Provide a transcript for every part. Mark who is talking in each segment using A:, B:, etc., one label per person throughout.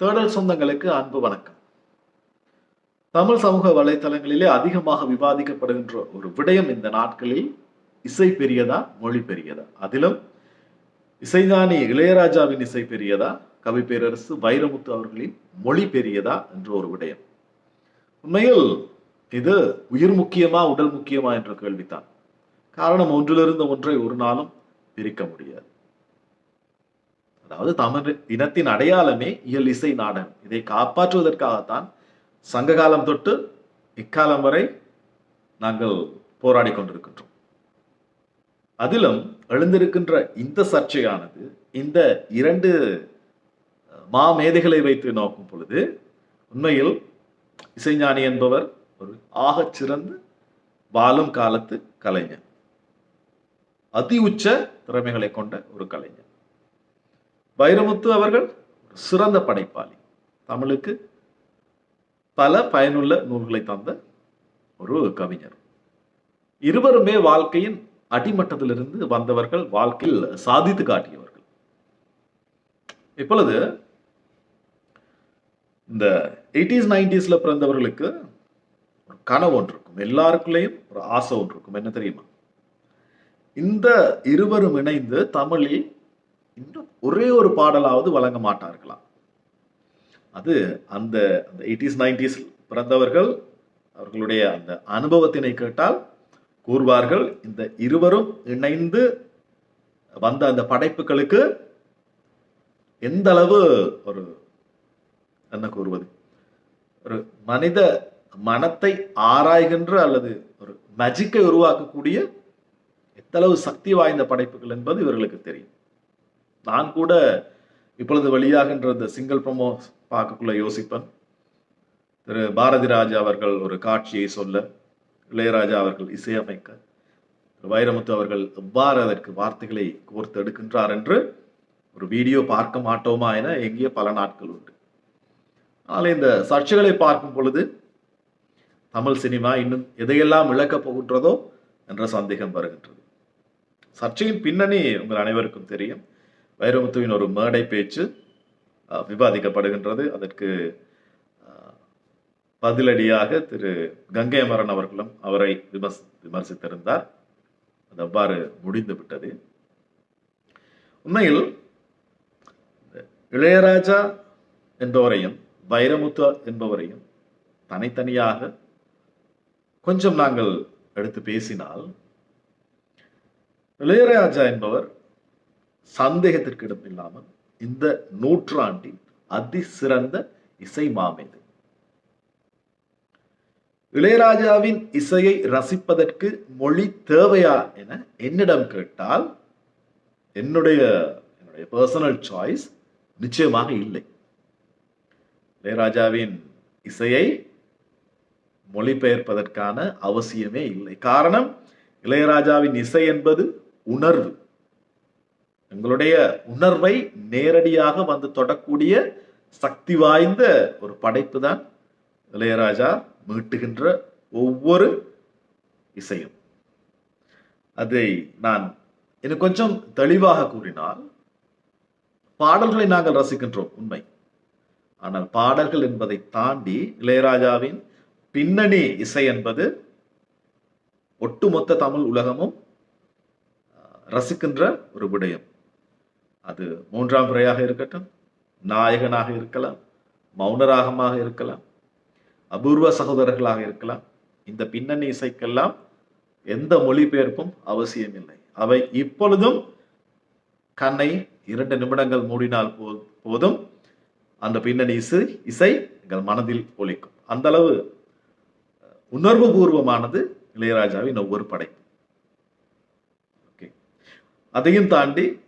A: தேடல் சொந்தங்களுக்கு அன்பு வணக்கம். தமிழ் சமூக வலைத்தளங்களிலே அதிகமாக விவாதிக்கப்படுகின்ற ஒரு விடயம் இந்த நாட்களில் இசை பெரியதா மொழி பெரியதா? அதிலும் இசைஞானி இளையராஜாவின் இசை பெரியதா கவி பேரரசு வைரமுத்து அவர்களின் மொழி பெரியதா என்ற ஒரு விடயம். உண்மையில் இது உயிர் முக்கியமா உடல் முக்கியமா என்ற கேள்விதான். காரணம் ஒன்றிலிருந்து ஒன்றை ஒரு நாளும் பிரிக்க முடியாது. அதாவது தமிழ் இனத்தின் அடையாளமே இயல் இசை நாடகம். இதை காப்பாற்றுவதற்காகத்தான் சங்க காலம் தொட்டு இக்காலம் வரை நாங்கள் போராடி கொண்டிருக்கின்றோம். அதிலும் எழுந்திருக்கின்ற இந்த சர்ச்சையானது இந்த இரண்டு மாமேதைகளை வைத்து நோக்கும் பொழுது உண்மையில் இசைஞானி என்பவர் ஒரு ஆகச் சிறந்த வாழும் காலத்து கலைஞர். அதி உச்ச திறமைகளை கொண்ட ஒரு கலைஞர். வைரமுத்து அவர்கள் ஒரு சிறந்த படைப்பாளி. தமிழுக்கு பல பயனுள்ள நூல்களை தந்த ஒரு கவிஞர். இருவருமே வாழ்க்கையின் அடிமட்டத்திலிருந்து வந்தவர்கள் வாழ்க்கையில் சாதித்து காட்டியவர்கள். இப்பொழுது இந்த எயிட்டிஸ் நைன்டிஸ்ல பிறந்தவர்களுக்கு ஒரு கனவு ஒன்று இருக்கும். எல்லாருக்குள்ளேயும் ஒரு ஆசை ஒன்று இருக்கும். என்ன தெரியுமா? இந்த இருவரும் இணைந்து தமிழில் இன்னும் ஒரே ஒரு பாடலாவது வழங்க மாட்டார்களாம். அது அந்த அந்த எயிட்டிஸ் நைன்டிஸ் பிறந்தவர்கள் அவர்களுடைய அந்த அனுபவத்தினை கேட்டால் கூறுவார்கள் இந்த இருவரும் இணைந்து வந்த அந்த படைப்புகளுக்கு எந்த அளவு ஒரு என்ன கூறுவது? ஒரு மனித மனத்தை ஆராய்கின்ற அல்லது ஒரு மேஜிக்கை உருவாக்கக்கூடிய எத்தளவு சக்தி வாய்ந்த படைப்புகள் என்பது இவர்களுக்கு தெரியும். நான் கூட இப்பொழுது வழியாகின்ற இந்த சிங்கிள் ப்ரமோ பார்க்கக்குள்ள யோசிப்பேன். திரு பாரதி ராஜா அவர்கள் ஒரு காட்சியை சொல்ல இளையராஜா அவர்கள் இசையமைக்க திரு வைரமுத்து அவர்கள் எவ்வாறு அதற்கு வார்த்தைகளை கோர்த்து எடுக்கின்றார் என்று ஒரு வீடியோ பார்க்க மாட்டோமா என எங்கே பல நாட்கள் உண்டு. ஆனால் இந்த சர்ச்சைகளை பார்க்கும் பொழுது தமிழ் சினிமா இன்னும் எதையெல்லாம் இழக்கப் போகின்றதோ என்ற சந்தேகம் வருகின்றது. சர்ச்சையின் பின்னணி உங்கள் அனைவருக்கும் தெரியும். வைரமுத்துவின் ஒரு மேடை பேச்சு விவாதிக்கப்படுகின்றது. அதற்கு பதிலடியாக திரு கங்கை அமரன் அவர்களும் அவரை விமர்சி விமர்சித்திருந்தார். அது அவ்வாறு முடிந்து விட்டது. உண்மையில் இளையராஜா என்பவரையும் வைரமுத்து என்பவரையும் தனித்தனியாக கொஞ்சம் நாங்கள் எடுத்து பேசினால் இளையராஜா என்பவர் சந்தேகத்திற்கு இடமில்லாமல் இந்த நூற்றாண்டின் அதிசிறந்த இசை மாமேது. இளையராஜாவின் இசையை ரசிப்பதற்கு மொழி தேவையா என என்னிடம் கேட்டால் என்னுடைய என்னுடைய பர்சனல் சாய்ஸ் நிச்சயமாக இல்லை. இளையராஜாவின் இசையை மொழிபெயர்ப்பதற்கான அவசியமே இல்லை. காரணம் இளையராஜாவின் இசை என்பது உணர்வு. எங்களுடைய உணர்வை நேரடியாக வந்து தொடக்கூடிய சக்தி வாய்ந்த ஒரு படைப்பு தான் இளையராஜா மீட்டுகின்ற ஒவ்வொரு இசையும். அதை நான் எனக்கு கொஞ்சம் தெளிவாக கூறினால் பாடல்களை நாங்கள் ரசிக்கின்றோம் உண்மை. ஆனால் பாடல்கள் என்பதை தாண்டி இளையராஜாவின் பின்னணி இசை என்பது ஒட்டுமொத்த தமிழ் உலகமும் ரசிக்கின்ற ஒரு விடயம். அது மூன்றாம் பிறையாக இருக்கட்டும் நாயகனாக இருக்கலாம் மௌனராகமாக இருக்கலாம் அபூர்வ சகோதரர்களாக இருக்கலாம். இந்த பின்னணி இசைக்கெல்லாம் எந்த மொழிபெயர்ப்பும் அவசியமில்லை. அவை இப்பொழுதும் கண்ணை இரண்டு நிமிடங்கள் மூடினால் போ- போதும். அந்த பின்னணி இசை இசை எங்கள் மனதில் ஒழிக்கும் அந்த அளவு உணர்வு பூர்வமானது இளையராஜாவின் ஒவ்வொரு படை ஓகே. அதையும் தாண்டி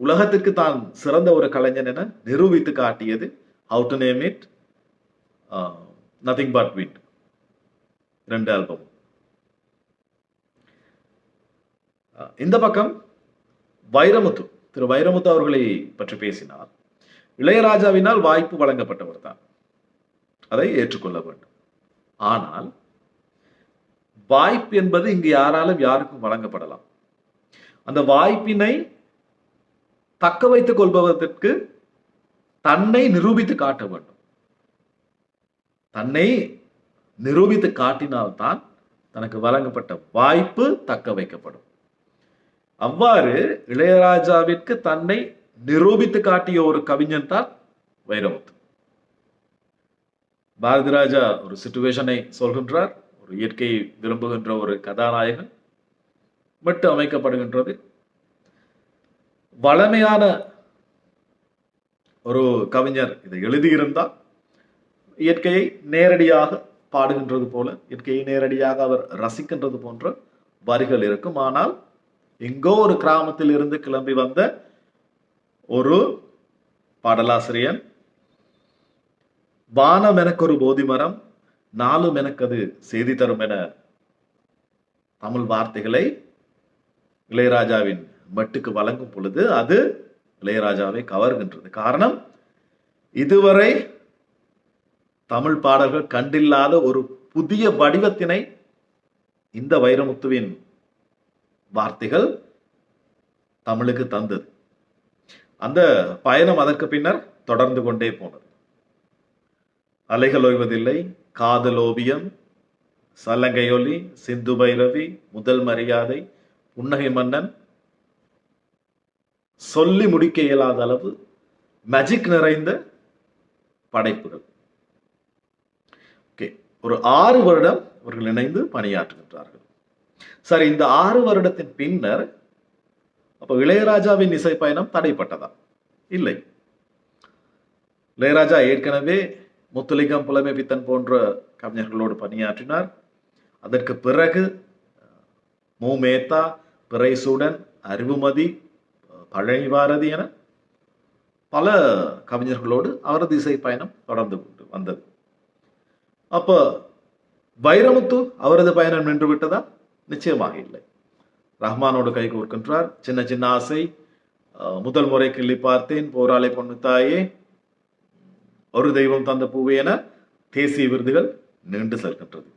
A: உலகத்திற்கு தான் சிறந்த ஒரு கலைஞன் என நிரூபித்து காட்டியது how to name it nothing but wind ரெண்டு ஆல்பம் இந்த பக்கம் வைரமுத்து. திரு வைரமுத்து அவர்களை பற்றி பேசினார் இளையராஜாவினால் வாய்ப்பு வழங்கப்பட்டவர் தான். அதை ஏற்றுக்கொள்ள வேண்டும். ஆனால் வாய்ப்பு என்பது இங்கு யாராலும் யாருக்கும் வழங்கப்படலாம். அந்த வாய்ப்பினை தக்க வைத்துக் கொள்பவதற்கு தன்னை நிரூபித்து காட்ட வேண்டும். தன்னை நிரூபித்து காட்டினால்தான் தனக்கு வழங்கப்பட்ட வாய்ப்பு தக்க வைக்கப்படும். அவ்வாறு இளையராஜாவிற்கு தன்னை நிரூபித்து காட்டிய ஒரு கவிஞன் தான் வைரமுத்து. பாரதி ராஜா ஒரு சுச்சுவேஷனை சொல்கின்றார் ஒரு இயற்கையை விரும்புகின்ற ஒரு கதாநாயகன் மட்டும் அமைக்கப்படுகின்றது. வளமையான ஒரு கவிஞர் இதை எழுதியிருந்தால் இயற்கையை நேரடியாக பாடுகின்றது போல இயற்கையை நேரடியாக அவர் ரசிக்கின்றது போன்ற வரிகள் இருக்கும். ஆனால் எங்கோ ஒரு கிராமத்தில் இருந்து கிளம்பி வந்த ஒரு பாடலாசிரியன் வானம் எனக்கு ஒரு போதி மரம் நாளும் எனக்கு அது செய்தி தரும் என தமிழ் வார்த்தைகளை இளையராஜாவின் மட்டுக்கு வழங்கும் பொழுது அது இளையராஜாவை கவர்கின்றது. காரணம் இதுவரை தமிழ் பாடல்கள் கண்டில்லாத ஒரு புதிய வடிவத்தினை இந்த வைரமுத்துவின் வார்த்தைகள் தமிழுக்கு தந்தது. அந்த பயணம் அதற்கு பின்னர் தொடர்ந்து கொண்டே போனது. அலைகள் ஓய்வதில்லை காதல் ஓவியம் சலங்கையொலி சிந்து பைரவி முதல் மரியாதை புன்னகை மன்னன் சொல்லி முடிக்க இயலாத அளவு மேஜிக் நிறைந்த படைப்புகள். ஓகே ஒரு ஆறு வருடம் அவர்கள் இணைந்து பணியாற்றுகின்றார்கள். சரி இந்த ஆறு வருடத்தின் பின்னர் அப்போ இளையராஜாவின் இசை பயணம் தடைப்பட்டதா? இல்லை. இளையராஜா ஏற்கனவே முத்துலிங்கம் புலமை பித்தன் போன்ற கவிஞர்களோடு பணியாற்றினார். அதற்கு பிறகு மு. மேத்தா பிறைசூடன் அறிவுமதி பழனி பாரதி என பல கவிஞர்களோடு அவரது இசை பயணம் தொடர்ந்து கொண்டு வந்தது. அப்ப வைரமுத்து அவரது பயணம் நின்று விட்டதா? நிச்சயமாக இல்லை. ரஹ்மானோடு கை கோர்க்கின்றார். சின்ன சின்ன ஆசை முதல் முறை கிள்ளி பார்த்தேன். போராளி பொண்ணு தாயே ஒரு தெய்வம் தந்த பூவே என தேசிய விருதுகள் நீண்டு செல்கின்றது.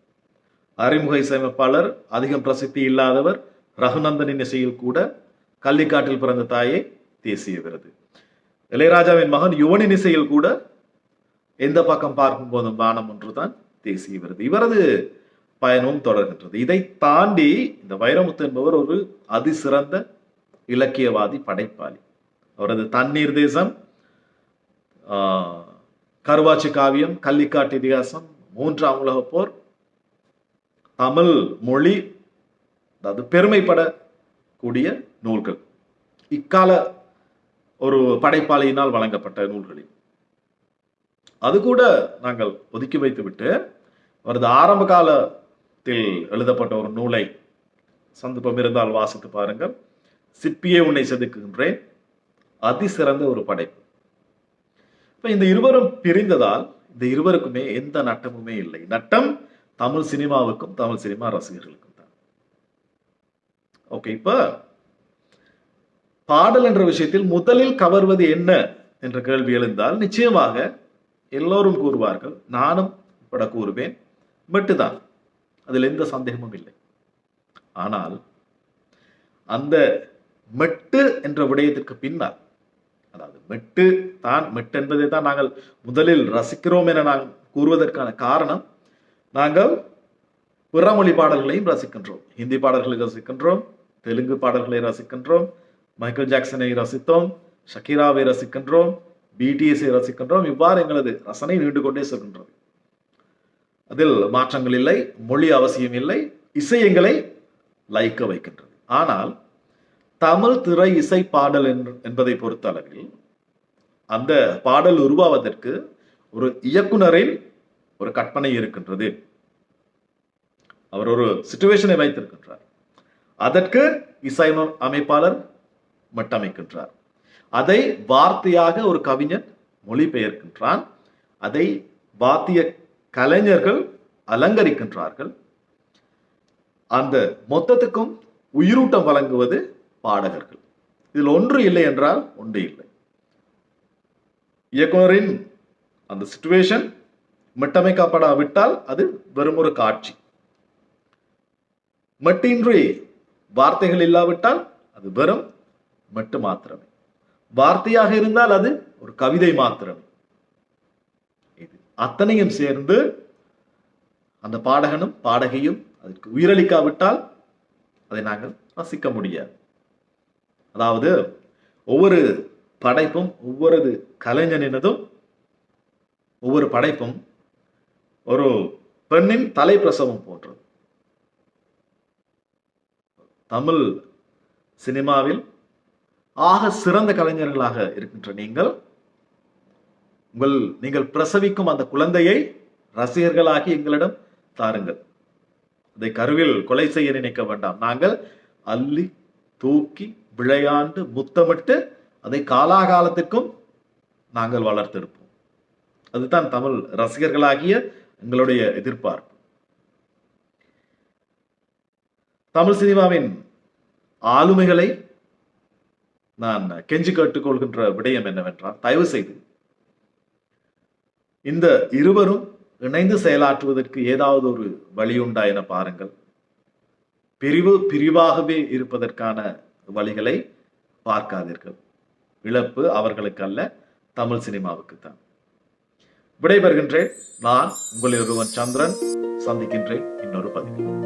A: அறிமுக இசையமைப்பாளர் அதிகம் பிரசித்தி இல்லாதவர் ரகுநந்தனின் இசையில் கூட கள்ளிக்காட்டில் பிறந்த தாயே தேசிய விருது இளையராஜாவின் மகன் யுவனின் இசையில் கூட எந்த பக்கம் பார்க்கும் போதும் வானம் ஒன்றுதான் தேசிய விருது இவரது பயணமும் தொடர்கின்றது. இதை தாண்டி இந்த வைரமுத்து என்பவர் ஒரு அதிசிறந்த இலக்கியவாதி படைப்பாளி. அவரது தண்ணீர் தேசம் கருவாச்சி காவியம் கள்ளிக்காட்டு இதிகாசம் மூன்றாம் உலக போர் தமிழ் மொழி அதாவது பெருமைப்பட கூடிய நூல்கள். இக்கால ஒரு படைப்பாளியினால் வழங்கப்பட்ட நூல்களில். அது கூட நாங்கள் ஒதுக்கி வைத்துவிட்டு அவரது ஆரம்ப காலத்தில் எழுதப்பட்ட ஒரு நூலை சந்தர்ப்பம் இருந்தால் வாசித்து பாருங்கள். சிற்பியே உன்னை செதுக்குகின்றேன். அதிசிறந்த ஒரு படைப்பு. இப்போ இந்த இருவரும் பிரிந்ததால் இந்த இருவருக்குமே எந்த நட்டமுமே இல்லை. நட்டம் தமிழ் சினிமாவுக்கும் தமிழ் சினிமா ரசிகர்களுக்கும். ஓகே இப்ப பாடல் என்ற விஷயத்தில் முதலில் கவர்வது என்ன என்ற கேள்வி எழுந்தால் நிச்சயமாக எல்லோரும் கூறுவார்கள் நானும் பட கூறுவேன் மெட்டுதான் அதில் எந்த சந்தேகமும் இல்லை. ஆனால் அந்த மெட்டு என்ற விடயத்திற்கு பின்னால் அதாவது மெட்டு தான் மெட்டு என்பதை தான் நாங்கள் முதலில் ரசிக்கிறோம் என நாங்கள் கூறுவதற்கான காரணம் நாங்கள் பிறமொழி பாடல்களையும் ரசிக்கின்றோம். ஹிந்தி பாடல்களை ரசிக்கின்றோம் தெலுங்கு பாடல்களை ரசிக்கின்றோம் மைக்கேல் ஜாக்சனை ரசித்தோம் ஷக்கீராவை ரசிக்கின்றோம் பிடிஎஸை ரசிக்கின்றோம். இவ்வாறு எங்களது ரசனை நீண்டு கொண்டே செல்கின்றது. அதில் மாற்றங்கள் இல்லை மொழி அவசியம் இல்லை இசை எங்களை லயிக்க வைக்கின்றது. ஆனால் தமிழ் திரை இசை பாடல் என்று- என்பதை பொறுத்த அளவில் அந்த பாடல் உருவாவதற்கு ஒரு இயக்குனரின் ஒரு கற்பனை இருக்கின்றது. அவர் ஒரு சிச்சுவேஷனை வைத்திருக்கின்றார். அதற்கு இசை அமைப்பாளர் மட்டமைக்கின்றார். அதை வார்த்தையாக ஒரு கவிஞன் மொழிபெயர்க்கின்றான். அதை வாத்திய கலைஞர்கள் அலங்கரிக்கின்றார்கள். அந்த மொத்தத்துக்கும் உயிரூட்டம் வழங்குவது பாடகர்கள். இதில் ஒன்று இல்லை என்றால் ஒன்று இல்லை. இயக்குனரின் அந்த சிச்சுவேஷன் மிட்டமைக்கப்படாவிட்டால் அது வெறும் ஒரு காட்சி. மட்டின்றி வார்த்தைகள் இல்லாவிட்டால் அது வெறும் மட்டு மாத்திரமே. வார்த்தையாக இருந்தால் அது ஒரு கவிதை மாத்திரம். இது அத்தனையும் சேர்ந்து அந்த பாடகனும் பாடகியும் அதற்கு உயிரளிக்காவிட்டால் அதை நாங்கள் ரசிக்க முடியாது. அதாவது ஒவ்வொரு படைப்பும் ஒவ்வொரு கலைஞனினதும் ஒவ்வொரு படைப்பும் ஒரு பெண்ணின் தலைப்பிரசவம் போன்றது தமிழ் சினிமாவில் ஆக சிறந்த கலைஞர்களாக இருக்கின்ற நீங்கள் உங்கள் நீங்கள் பிரசவிக்கும் அந்த குழந்தையை ரசிகர்களாகி எங்களிடம் தாருங்கள். அதை கருவில் கொலை செய்ய நினைக்க வேண்டாம். நாங்கள் அள்ளி தூக்கி விளையாண்டு முத்தமிட்டு அதை காலாகாலத்திற்கும் நாங்கள் வளர்த்தெடுப்போம். அதுதான் தமிழ் ரசிகர்களாகிய எங்களுடைய எதிர்பார்ப்பு. தமிழ் சினிமாவின் ஆளுமைகளை நான் கெஞ்சி கேட்டுக்கொள்கின்ற விடயம் என்னவென்றால் தயவு செய்து இந்த இருவரும் இணைந்து செயலாற்றுவதற்கு ஏதாவது ஒரு வழி உண்டா என பாருங்கள். பிரிவு பிரிவாகவே இருப்பதற்கான வழிகளை பார்க்காதீர்கள். இழப்பு அவர்களுக்கு அல்ல தமிழ் சினிமாவுக்கு தான் விடைபெறுகின்றேன் நான் உங்களில் ஒருவன் சந்திரன். சந்திக்கின்றேன். இன்னொரு பதிவு